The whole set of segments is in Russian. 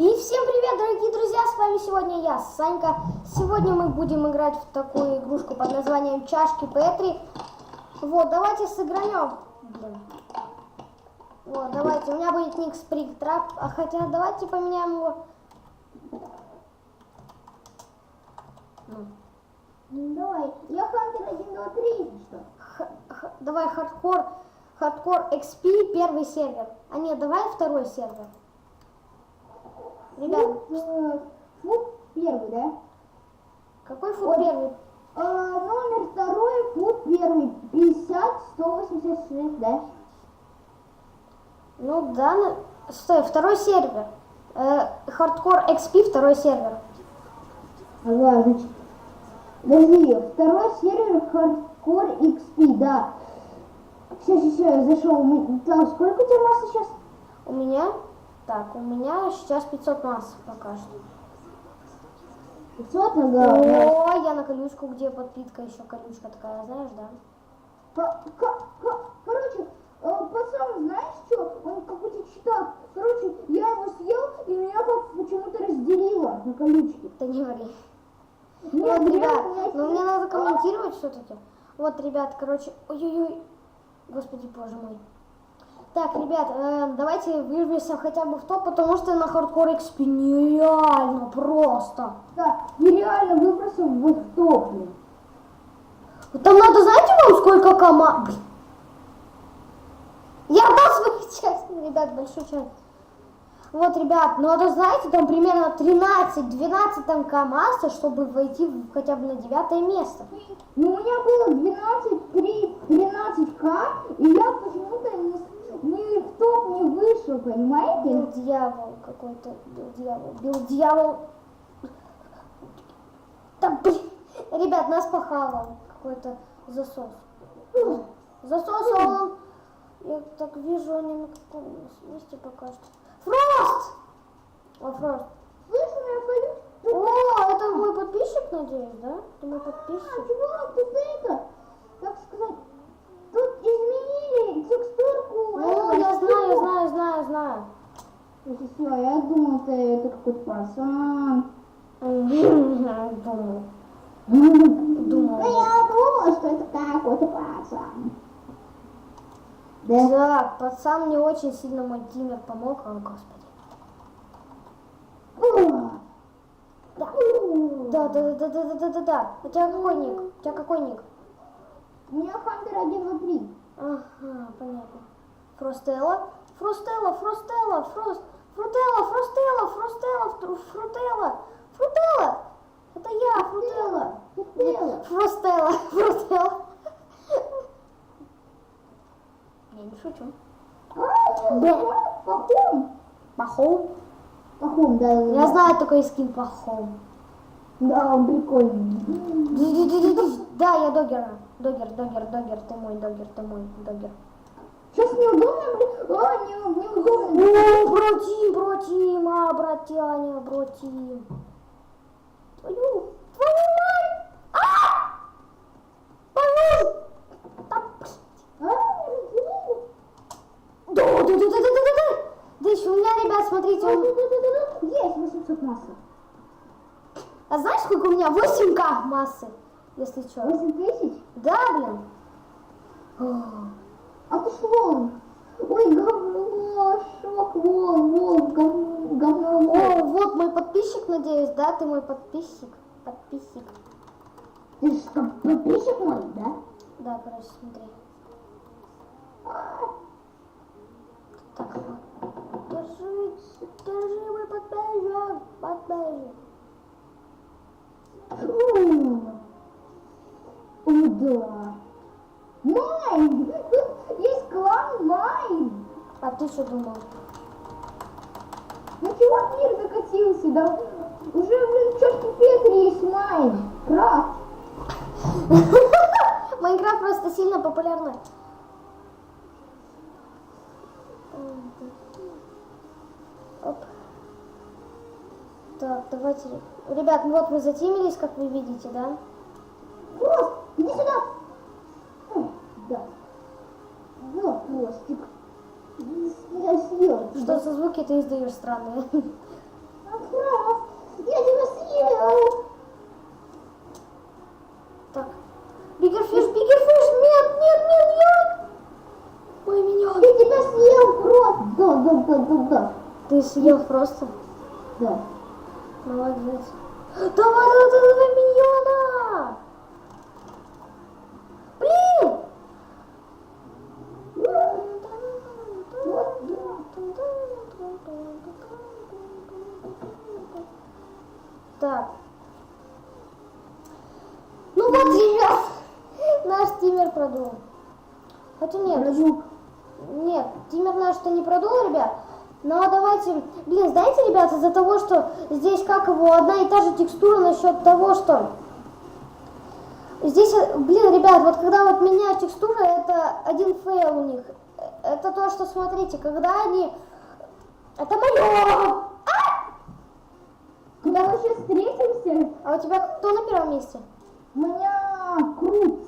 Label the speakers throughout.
Speaker 1: И всем привет, дорогие друзья, с вами сегодня я, Санька. Сегодня мы будем играть в такую игрушку под названием Чашки Петри. Вот, давайте сыграем. Блин. Вот, давайте, у меня будет ник Спригтрап, а хотя давайте поменяем его. Ну,
Speaker 2: давай, я Хантер 1, 2, 3, что?
Speaker 1: давай хардкор, хардкор XP первый сервер. А нет, давай второй сервер. Ребят,
Speaker 2: Фут, э, первый, да?
Speaker 1: какой фут
Speaker 2: Ой.
Speaker 1: первый?
Speaker 2: А, номер второй, фут первый, 50, 186, да?
Speaker 1: Ну да, на- стой, второй сервер. Э, Хардкор XP второй сервер.
Speaker 2: Ага, значит, подожди, второй сервер Hardcore XP, да. Сейчас, сейчас, я зашел. Там, сколько у тебя масса сейчас?
Speaker 1: У меня, так, у меня сейчас 500 масс пока что.
Speaker 2: 500, ага. да.
Speaker 1: О, я на колючку, где подпитка еще колючка такая, знаешь, да?
Speaker 2: Ко- ко- ко- Короче, э, пацан, знаешь что? Он какой-то читак. Короче, я его съел, и меня как почему-то разделило на колючки.
Speaker 1: Ты не ври.
Speaker 2: Нет,
Speaker 1: Вот, ребят,
Speaker 2: я
Speaker 1: ну мне надо комментировать все-таки. Вот, ребят, короче, ой-ой-ой, господи, боже мой. Так, ребят, э, давайте вырвемся хотя бы в топ, потому что на хардкор XP нереально просто.
Speaker 2: Да, нереально выбросил вот в топ, блин.
Speaker 1: Там надо, знаете, вам сколько команд? Блин. Я отдал свою часть, ребят, большую часть. Вот, ребят, надо, знаете, там примерно 13-12 там КамАЗа, чтобы войти в- хотя бы на девятое место.
Speaker 2: Ну, у меня было 12, 3, 13к, и я почему-то не, с- не в топ
Speaker 1: Бил
Speaker 2: понимаете?
Speaker 1: дьявол какой-то, бил дьявол, бил дьявол. Блин, ребят, нас похавал какой-то засос. Засос, а он, я так вижу, они на каком месте пока что. Фрост! О, Фрост. О, это мой подписчик, надеюсь, да? Это мой
Speaker 2: А,
Speaker 1: подписчик.
Speaker 2: чувак, тут это, как сказать, тут изменили текстурку.
Speaker 1: Ну,
Speaker 2: этого
Speaker 1: я знаю,
Speaker 2: всего.
Speaker 1: знаю,
Speaker 2: Это все, я думал, это какой-то пацан.
Speaker 1: Думал.
Speaker 2: Ну,
Speaker 1: Думал.
Speaker 2: я думала, что это какой-то пацан. Да?
Speaker 1: Так, пацан мне очень сильно мой тиммер помог, о господи. Да. Да, да, да, да, да, да, да, да. У тебя какой ник? У тебя какой ник?
Speaker 2: У меня Хантер 1 внутри.
Speaker 1: Ага, понятно. Фростелла? Фростелла, Фростелла, Фрост... Фрутелла, Фростелла, Фростелла, Фру- Фрутелла, Фрутелла! Это я. Фрутелла. Фростелла, Фрутелла. Я не шучу.
Speaker 2: А, Пахом.
Speaker 1: Пахом?
Speaker 2: Пахом, да.
Speaker 1: Я знаю такой скин Пахом.
Speaker 2: Да, он прикольный.
Speaker 1: Да, я догера. Догер, догер, догер, ты мой, догер, ты мой, догер.
Speaker 2: Сейчас неудобно, блин. А,
Speaker 1: братяня, братим. Твою, твою мать! А! Твою! Да,
Speaker 2: А, не
Speaker 1: да, да, да, да, да, да, да, да. Еще у меня, ребят, смотрите, он...
Speaker 2: Есть 800 массы.
Speaker 1: А знаешь, сколько у меня? 8к массы, если что.
Speaker 2: 8 тысяч?
Speaker 1: Да, блин.
Speaker 2: А ты вон. Ой, говно, шок, вон, вон, говно, говно.
Speaker 1: О, вот мой подписчик, надеюсь, да? Ты мой подписчик? Подписчик.
Speaker 2: Ты как подписчик мой, да?
Speaker 1: Да, короче, смотри. Так, держи, держи мой подписчик, подписчик.
Speaker 2: Да. Майн! Есть клан Майн!
Speaker 1: А ты что думал?
Speaker 2: Ну мир закатился, да? Уже, блин, в чашке Петри есть Майн. Крафт.
Speaker 1: Майнкрафт просто сильно популярный. Оп. Так, давайте. Ребят, ну вот мы затимились, как вы видите, да?
Speaker 2: Фрост, иди сюда. Ой, Да. Вот, Фростик. Я съел.
Speaker 1: Что за звуки ты издаешь странные?
Speaker 2: Я тебя съел.
Speaker 1: Так. Бигерфиш, бигерфиш, нет, нет, нет, нет. Ой, меня.
Speaker 2: Я тебя съел просто. Да, да, да, да, да.
Speaker 1: Ты съел просто.
Speaker 2: Да.
Speaker 1: Молодец. Давай, давай, давай, давай, миньона! Блин! Так. Ну вот, ребят, наш продул. Хотя нет,
Speaker 2: Продул.
Speaker 1: нет, тиммер наш-то не продул, ребят. Но давайте, блин, знаете, ребят, из-за того, что здесь как его одна и та же текстура насчет того, что здесь, блин, ребят, вот когда вот меняют текстуры, это один фейл у них. Это то, что смотрите, когда они, это мое.
Speaker 2: Когда мы сейчас встретимся,
Speaker 1: А у тебя кто на первом месте?
Speaker 2: у меня круть.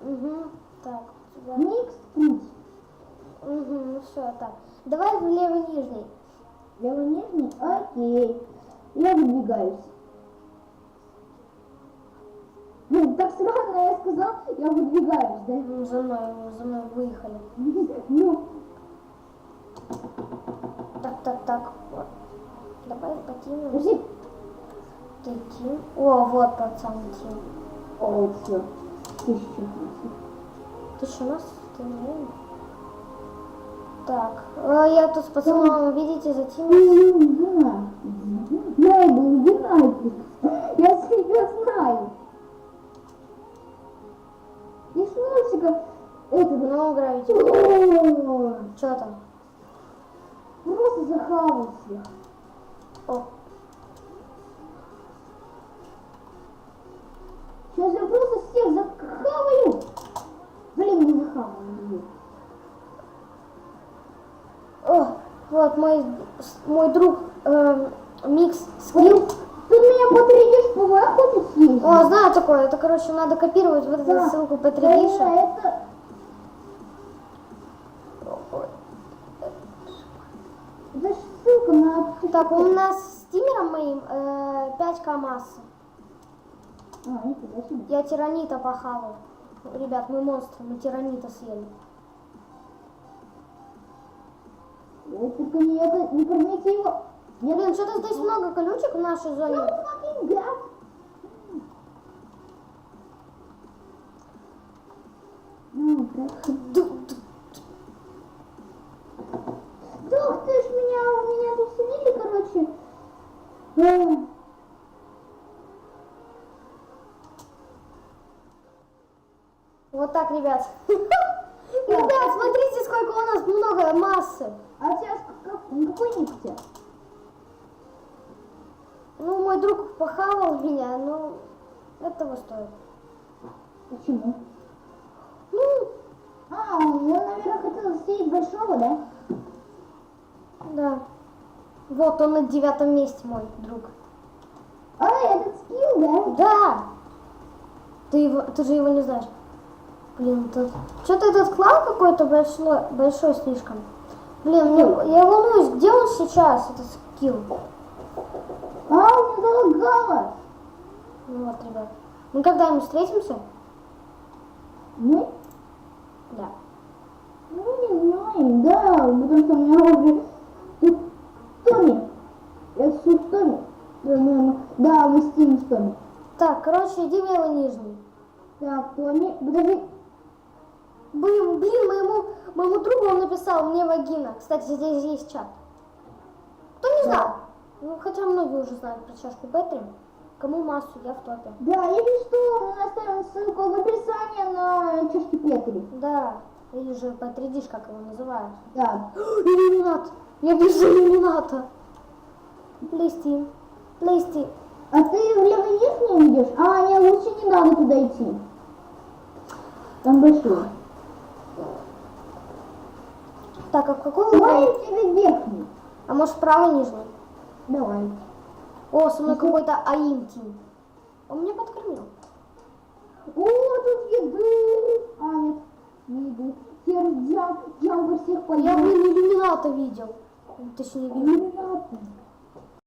Speaker 1: Угу. Так.
Speaker 2: Микс круть.
Speaker 1: Угу, ну все, так. Давай в левый нижний.
Speaker 2: Левый нижний? Окей. Я выдвигаюсь. Ну, так странно я сказал, я выдвигаюсь, да?
Speaker 1: Ну, За мной, за мной выехали.
Speaker 2: Ну,
Speaker 1: Так, так, так. Вот. Давай потянем.
Speaker 2: подожди.
Speaker 1: Ты Тим. О, вот пацан Тим.
Speaker 2: О, все. Тысяча.
Speaker 1: Ты что, нас? Ты не видишь? Так, э, я тут с пацаном, видите, за Тим.
Speaker 2: Да. Я был динамик. Я себя знаю. И с мультиков это
Speaker 1: Ну, гравити. Что там?
Speaker 2: Просто захавался.
Speaker 1: О,
Speaker 2: Сейчас я просто всех захаваю. Блин, не захаваю.
Speaker 1: о, вот мой, мой друг э, Микс Скилл.
Speaker 2: Тут меня по 3D ПВ хочет съесть.
Speaker 1: О, знаю такое. Это, короче, надо копировать вот эту
Speaker 2: Да.
Speaker 1: ссылку по 3
Speaker 2: Это, ссылка на...
Speaker 1: Так, у нас с тиммером моим э, 5к массы.
Speaker 2: А.
Speaker 1: Я тиранита похавал. Ребят, мы монстры, мы тиранита съели.
Speaker 2: Ой, только не это, не кормите его.
Speaker 1: Не, блин, что-то здесь много колючек в нашей зоне.
Speaker 2: Ну. Ну, Да ух ты ж меня, меня тут слили, короче. А,
Speaker 1: Вот так, ребят. Ребят, смотрите, сколько у нас много массы.
Speaker 2: А сейчас как, какой тебя?
Speaker 1: Ну, мой друг похавал меня, но этого стоит.
Speaker 2: Почему?
Speaker 1: Ну,
Speaker 2: А, он, наверное, хотел съесть большого, да?
Speaker 1: да. Вот он на девятом месте, мой друг.
Speaker 2: А, этот скилл, да?
Speaker 1: Да. Ты его, ты же его не знаешь. Блин, тут... Что-то этот клан какой-то большой, большой слишком. Блин, мне, я волнуюсь, где он сейчас, этот скилл?
Speaker 2: А, у меня.
Speaker 1: Ну вот, ребят. Мы когда-нибудь встретимся?
Speaker 2: Мы?
Speaker 1: Да.
Speaker 2: Ну, не знаем, да, потому что у меня уже тут Томми. Я с. Да, наверное. Да, мы с Тим с Томми.
Speaker 1: Так, короче, иди в левый нижний.
Speaker 2: Так, Томми, подожди.
Speaker 1: Блин, блин, моему, моему другу он написал, мне вагина. Кстати, здесь есть чат. Кто не знал? Ну, хотя многие уже знают про чашку Петри. Кому массу, я в топе.
Speaker 2: Да, если что, мы оставим ссылку в описании на чашки Петри.
Speaker 1: Да, или же Петридиш, как его называют.
Speaker 2: Да.
Speaker 1: Иллюминат! Я вижу иллюмината! Плейстим. Плейстим.
Speaker 2: А ты в левый верхний идешь? А, не, лучше не надо туда идти. Там большой.
Speaker 1: Так, а в каком
Speaker 2: я тебе верхний.
Speaker 1: А может правый нижний?
Speaker 2: Давай.
Speaker 1: О, со мной какой-то Аинтим. Он меня подкормил.
Speaker 2: О, тут еды. А, нет, не еды. Серый джам, джамбо всех
Speaker 1: Я,
Speaker 2: поел.
Speaker 1: блин, иллюмината видел. Точнее, вижу.
Speaker 2: Иллюминаты.